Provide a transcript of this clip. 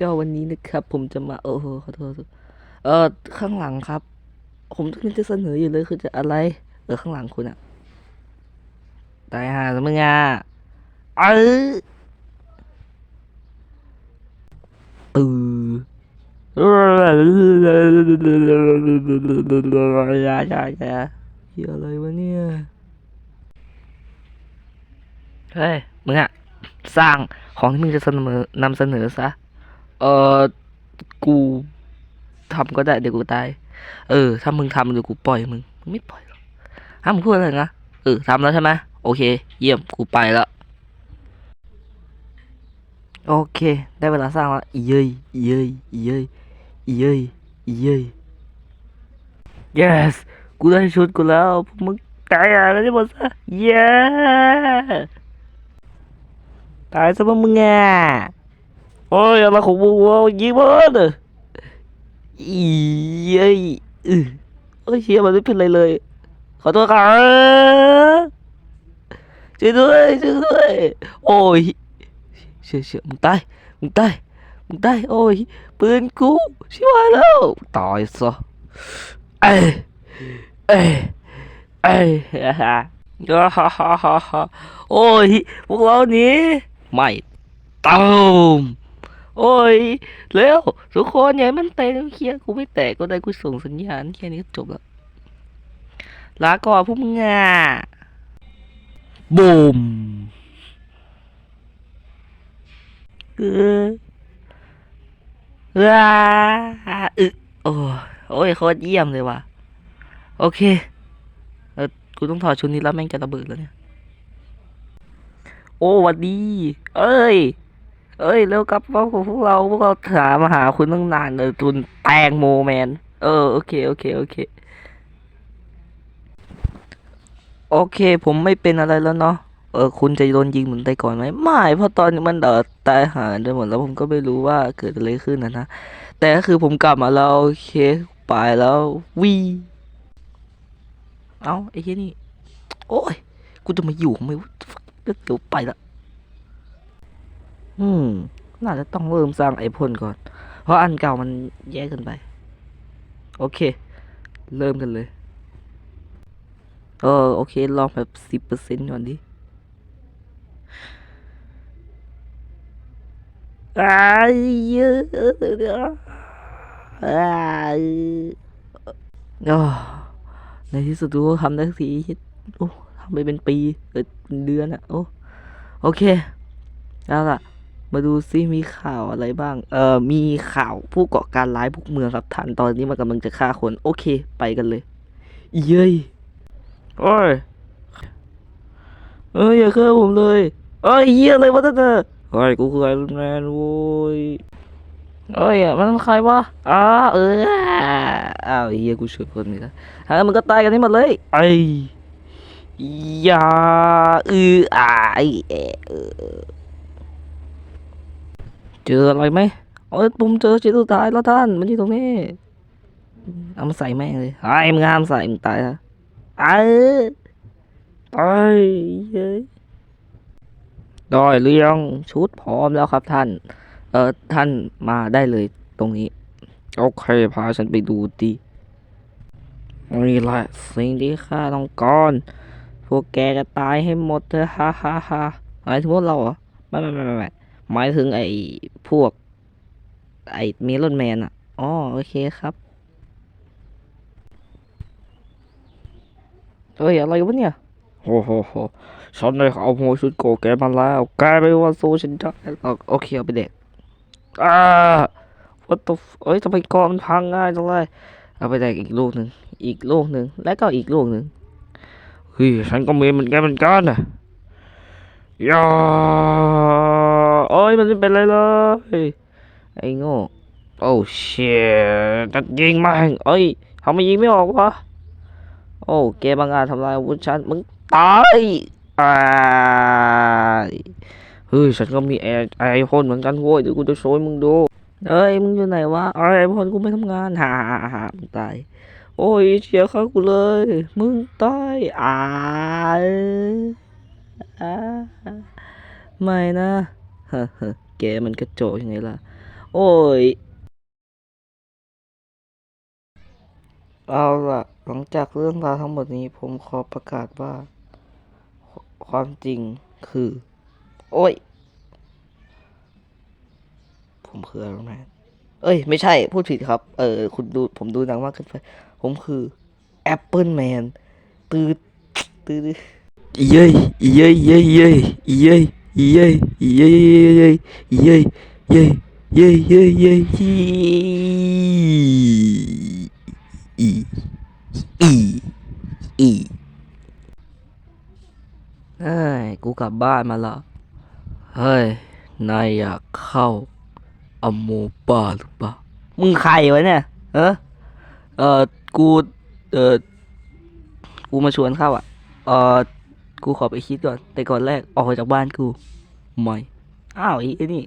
ก็วันนี้นะครับ ผมจะมาโอ้โหขอโทษเออข้างหลังครับ ผมกำลังจะเสนออยู่เลยคือจะอะไรเออข้างหลังคุณอะตายห่าซะมึงอะเออตืออย่าอยาอยาเหี้ยอะไรวะเนี่ยเฮ้ยมึงอะสร้างของที่มึงจะเสนอนำเสนอซะ ออกูทำก็ได้เดี๋ยวกูตาย เออ ถ้ามึงทำเดี๋ยวกูปล่อยมึง มึงไม่ปล่อยหรอกห้ามมึงพูดอะไรนะ เออทำแล้วใช่ไหมโอเค เยี่ยม กูไปล้วโอเค ได้เวลาสร้างแล้วเย้ยเย้ยเย้ยเย้ยเย้ย yes กูได้ชุดกูแล้วพวกมึงตายอะไรได้หมดซะ yeah ตายซะพวกมึงอะ โอ้ยอะไรของมึงวะยิงมันเลยอีเอ้ยอือโอ้ยเชี่ยมันไม่เป็นไรเลย ขอโทษครับช่วยด้วยช่วยด้วยโอ้ยเชี่ยเชี่ยมึงตายมึงตายมึงตายโอ้ยปืนกูชิบหายแล้วตายซะเอ้ยเอ้ยเอ้ยฮ่าฮ่าฮ่าฮ่าโอ้ยพวกเรานี้ไม่ตูม โอ้ยเร็วทุกคนอย่าให้มันแตกเคลียร์กูไม่แตกก็ได้กูส่งสัญญาณแค่นี้ก็จบแล้วลาก่อนพวกมึงอะบูมเออว้าอึโอ้โอ้ยโคตรเยี่ยมเลยว่ะ โอเคเออกูต้องถอดชุดนี้แล้วแม่งจะระเบิดแล้วเนี่ย โอ้วัดดี เอ้ย เอ้ยเร็วกลับมาของพวกเราพวกเราถามมาหาคุณตั้งนานเลยตุนแตงโมแมน เออโอเคโอเคโอเค โอเค ผมไม่เป็นอะไรแล้วเนาะเออคุณจะโดนยิงเหมือนแต่ก่อนไหมไม่เพราะตอนนี้มันเดอตายหายไปหมดแล้วผมก็ไม่รู้ว่าเกิดอะไรขึ้นนะนะแต่ก็คือผมกลับมาแล้วโอเคไปแล้ววีเอ้าไอ้เหี้ยนี่โอ้ยกูจะมาอยู่ทำไมวะเดี๋ยวไปละ อืม น่าจะต้องเริ่มสร้างไอพ่นก่อน เพราะอันเก่ามันแย่เกินไป โอเค เริ่มกันเลย เออ โอเค ลองแบบสิบเปอร์เซ็นต์ก่อนดิอ้ายเยอะอ้ายอ๋อในที่สุดกูก็ทำได้สักทีโอ้ทำไปเป็นปีเออเป็นเดือนอะโอ้โอเค แล้วล่ะ มาดูซิมีข่าวอะไรบ้าง เอ่อ มีข่าวผู้ก่อการร้ายพวกเมืองครับท่าน ตอนนี้มันกำลังจะฆ่าคน โอเค ไปกันเลย เย้ย โอ้ย เอ้ยอย่าฆ่าผมเลยเอ้ยเหี้ยอะไรวะท่านเนอะเฮ้ยกูคือไอรอนแมนโว้ยเอ้ยมันใครวะอ้าเอออ้าวเหี้ยกูช่วยคนนี้ละฮะมันก็ตายกันให้หมดเลย ไอ้ยาอืออาไอเอเออ เจออะไรไหมเอ้ยผมเจอชิ้นสุดท้ายแล้วท่าน มันอยู่ตรงนี้ เอามาใส่แม่งเลยไอ้มึงห้ามใส่มึงตายนะเออตายเย้ยได้หรือยังชุดพร้อมแล้วครับท่าน เออท่านมาได้เลยตรงนี้ โอเคพาฉันไปดูดินี่แหละสิ่งที่ข้าต้องการพวกแกจะตายให้หมดเถอะฮ่าฮ่าฮ่าหมายถึงพวกเราเหรอไม่ไม่ไม่ไม่ไม่ หมายถึงไอ้พวก ไอ้เมลอนแมนอะอ๋อโอเคครับเฮ้ยอะไรวะเนี่ยโอ้โหฉันได้เอาหัวชุดโกแกมาแล้วแกไม่ว่าโซฉันได้หรอกโอเคเอาไปเด็กอ่า what the f- เอ้ยทำไมกอมันพังง่ายจังเลยเอาไปแดกอีกลูกหนึ่งอีกลูกหนึ่งแล้วก็อีกลูกหนึ่งเฮ้ยฉันก็มีเหมือนกันเหมือนกันนะย่า โอ้ยมันไม่เป็นไรเลยไอ้โง่โอ้เชี่ยจะยิงม่งเอ้ยทำไมยิงไม่ออกวะโอ้แกบังอาจทำลายอาวุธฉันมึงตายอ้าเฮ้ยฉันก็มีไอไอพ่นเหมือนกันโว้ยเดี๋ยวกูจะโชว์มึงดูเอ้ยมึงอยู่ไหนวะไอพ่นกูไม่ทำงานฮ่าฮ่าฮ่ามึงตายโอ้ยเชียร์เขากูเลย มึงตายอ้าอ้าไม่นะ ฮ้อเฮ้อแกมันกระโจยังไงล่ะ โอ้ย เอาล่ะ หลังจากเรื่องราวทั้งหมดนี้ผมขอประกาศว่า ความจริงคือ โอ้ย ผมคือไอรอนแมนเอ้ย ไม่ใช่ พูดผิดครับ เออ คุณดู ผมดูหนังมากเกินไป ผมคือแอปเปิลแมนตืดตืดเย้ยเย้ยเย้ยเย้ยเย้ย เย้ยเย้ยเย้ยเย้ยเย้ยเย้ยเย้ยเย้ยอีอีอีเฮ้ยกูกลับบ้านมาละเฮ้ยนายอยากเข้าอโมป่าหรือเปล่ามึงใครวะเนี่ยเออเออกูเออกูมาชวนเข้าอะเออ กูขอไปคิดก่อน แต่ก่อนแรกออกจากบ้านกูไม่อ้าวไอ้นี่